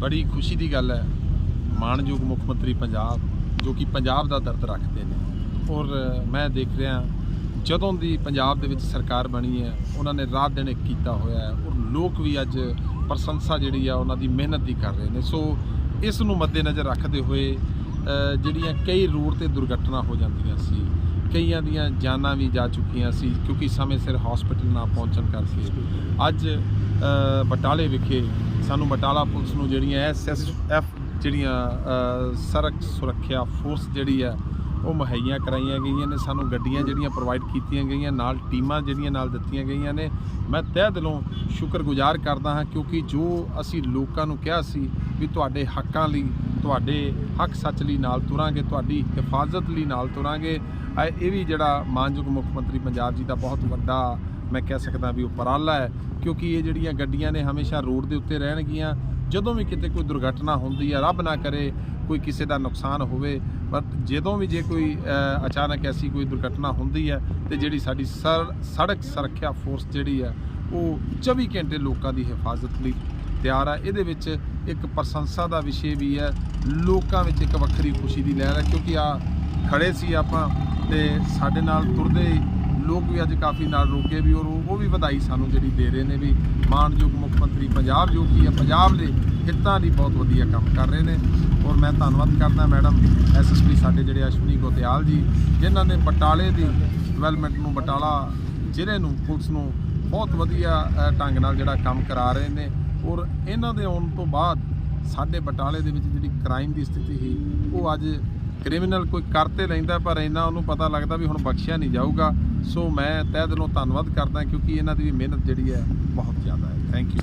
ਬੜੀ ਖੁਸ਼ੀ ਦੀ ਗੱਲ ਹੈ। ਮਾਣਯੋਗ ਮੁੱਖ ਮੰਤਰੀ ਪੰਜਾਬ, ਜੋ ਕਿ ਪੰਜਾਬ ਦਾ ਦਰਦ ਰੱਖਦੇ ਨੇ। ਔਰ ਮੈਂ ਦੇਖ ਰਿਹਾ ਜਦੋਂ ਦੀ ਪੰਜਾਬ ਦੇ ਵਿੱਚ ਸਰਕਾਰ ਬਣੀ ਹੈ, ਉਹਨਾਂ ਨੇ ਰਾਤ ਦਿਨ ਇੱਕ ਕੀਤਾ ਹੋਇਆ ਹੈ। ਔਰ ਲੋਕ ਵੀ ਅੱਜ ਪ੍ਰਸ਼ੰਸਾ ਜਿਹੜੀ ਆ, ਉਹਨਾਂ ਦੀ ਮਿਹਨਤ ਦੀ ਕਰ ਰਹੇ ਨੇ। ਸੋ ਇਸ ਨੂੰ ਮੱਦੇਨਜ਼ਰ ਰੱਖਦੇ ਹੋਏ ਜਿਹੜੀਆਂ ਕਈ ਰੋਡ ਤੇ ਦੁਰਘਟਨਾ ਹੋ ਜਾਂਦੀਆਂ ਸੀ, ਕਈਆਂ ਦੀਆਂ ਜਾਨਾਂ ਵੀ ਜਾ ਚੁੱਕੀਆਂ ਸੀ, ਕਿਉਂਕਿ ਸਮੇਂ ਸਿਰ ਹਸਪੀਟਲ ਨਾ ਪਹੁੰਚਣ ਕਰਕੇ। ਅੱਜ ਬਟਾਲੇ ਵਿਖੇ ਸਾਨੂੰ ਬਟਾਲਾ ਪੁਲਿਸ ਨੂੰ ਜਿਹੜੀਆਂ ਐਸਐਸਐਫ ਜਿਹੜੀਆਂ ਸੜਕ ਸੁਰੱਖਿਆ ਫੋਰਸ ਜਿਹੜੀ ਆ, ਉਹ ਮੁਹੱਈਆ ਕਰਾਈਆਂ ਗਈਆਂ ਨੇ। ਸਾਨੂੰ ਗੱਡੀਆਂ ਜਿਹੜੀਆਂ ਪ੍ਰੋਵਾਈਡ ਕੀਤੀਆਂ ਗਈਆਂ, ਨਾਲ ਟੀਮਾਂ ਜਿਹੜੀਆਂ ਨਾਲ ਦਿੱਤੀਆਂ ਗਈਆਂ ਨੇ। ਮੈਂ ਤਹਿ ਦਿਲੋਂ ਸ਼ੁਕਰਗੁਜ਼ਾਰ ਕਰਦਾ ਹਾਂ ਕਿਉਂਕਿ ਜੋ ਅਸੀਂ ਲੋਕਾਂ ਨੂੰ ਕਿਹਾ ਸੀ ਵੀ ਤੁਹਾਡੇ ਹੱਕਾਂ ਲਈ, ਤੁਹਾਡੇ ਹੱਕ ਸੱਚ ਲਈ ਨਾਲ ਤੁਰਾਂਗੇ, ਤੁਹਾਡੀ ਹਿਫਾਜ਼ਤ ਲਈ ਨਾਲ ਤੁਰਾਂਗੇ, ਇਹ ਵੀ ਜਿਹੜਾ ਮਾਨਯੋਗ ਮੁੱਖ ਮੰਤਰੀ ਪੰਜਾਬ ਜੀ ਦਾ ਬਹੁਤ ਵੱਡਾ ਮੈਂ ਕਹਿ ਸਕਦਾ ਵੀ ਉਪਰਾਲਾ ਹੈ, ਕਿਉਂਕਿ ਇਹ ਜਿਹੜੀਆਂ ਗੱਡੀਆਂ ਨੇ ਹਮੇਸ਼ਾ ਰੋਡ ਦੇ ਉੱਤੇ ਰਹਿਣਗੀਆਂ, ਜਦੋਂ ਵੀ ਕਿਤੇ ਕੋਈ ਦੁਰਘਟਨਾ ਹੁੰਦੀ ਹੈ, ਰੱਬ ਨਾ ਕਰੇ ਕੋਈ ਕਿਸੇ ਦਾ ਨੁਕਸਾਨ ਹੋਵੇ ਪਰ ਜਦੋਂ ਵੀ ਜੇ ਕੋਈ ਅਚਾਨਕ ਐਸੀ ਕੋਈ ਦੁਰਘਟਨਾ ਹੁੰਦੀ ਹੈ ਤੇ ਜਿਹੜੀ ਸਾਡੀ ਸਰ- ਸੜਕ ਸੁਰੱਖਿਆ ਫੋਰਸ ਜਿਹੜੀ ਹੈ, ਉਹ 24 ਘੰਟੇ ਲੋਕਾਂ ਦੀ ਹਿਫਾਜ਼ਤ ਲਈ ਤਿਆਰ ਹੈ। ਇਹਦੇ ਵਿੱਚ ਇੱਕ ਪ੍ਰਸ਼ੰਸਾ ਦਾ ਵਿਸ਼ੇ ਵੀ ਹੈ, ਲੋਕਾਂ ਵਿੱਚ ਇੱਕ ਵੱਖਰੀ ਖੁਸ਼ੀ ਦੀ ਲਹਿਰ ਹੈ, ਕਿਉਂਕਿ ਆ ਖੜੇ ਸੀ ਆਪਾਂ ਤੇ ਸਾਡੇ ਨਾਲ ਤੁਰਦੇ ਲੋਕ ਵੀ ਅੱਜ ਕਾਫੀ ਨਾਲ ਰੋਕੇ ਵੀ ਔਰ ਉਹ ਉਹ ਵੀ ਵਧਾਈ ਸਾਨੂੰ ਜਿਹੜੀ ਦੇ ਰਹੇ ਨੇ ਵੀ ਮਾਣਯੋਗ ਮੁੱਖ ਮੰਤਰੀ ਪੰਜਾਬ ਜੋ ਕੀ ਹੈ, ਪੰਜਾਬ ਦੇ ਹਿੱਤਾਂ ਲਈ ਬਹੁਤ ਵਧੀਆ ਕੰਮ ਕਰ ਰਹੇ ਨੇ। ਔਰ ਮੈਂ ਧੰਨਵਾਦ ਕਰਦਾ ਮੈਡਮ ਐਸਐਸਪੀ ਸਾਡੇ ਜਿਹੜੇ ਅਸ਼ਵਨੀ ਗੋਤਿਆਲ ਜੀ, ਜਿਨ੍ਹਾਂ ਨੇ ਬਟਾਲੇ ਦੀ ਡਿਵੈਲਪਮੈਂਟ ਨੂੰ, ਬਟਾਲਾ ਜ਼ਿਲ੍ਹੇ ਨੂੰ, ਪੁਲਿਸ ਨੂੰ ਬਹੁਤ ਵਧੀਆ ਢੰਗ ਨਾਲ ਜਿਹੜਾ ਕੰਮ ਕਰਾ ਰਹੇ ਨੇ। ਔਰ ਇਹਨਾਂ ਦੇ ਆਉਣ ਤੋਂ ਬਾਅਦ ਸਾਡੇ ਬਟਾਲੇ ਦੇ ਵਿੱਚ ਜਿਹੜੀ ਕ੍ਰਾਈਮ ਦੀ ਸਥਿਤੀ ਸੀ, ਉਹ ਅੱਜ ਕ੍ਰਿਮੀਨਲ ਕੋਈ ਕਰਤੇ ਲੈਂਦਾ, ਪਰ ਇੰਨਾ ਉਹਨੂੰ ਪਤਾ ਲੱਗਦਾ ਵੀ ਹੁਣ ਬਖਸ਼ਿਆ ਨਹੀਂ ਜਾਊਗਾ। ਸੋ ਮੈਂ ਤਹਿ ਦਿਲੋਂ ਧੰਨਵਾਦ ਕਰਦਾ, ਕਿਉਂਕਿ ਇਹਨਾਂ ਦੀ ਵੀ ਮਿਹਨਤ ਜਿਹੜੀ ਹੈ ਬਹੁਤ ਜ਼ਿਆਦਾ ਹੈ। Thank you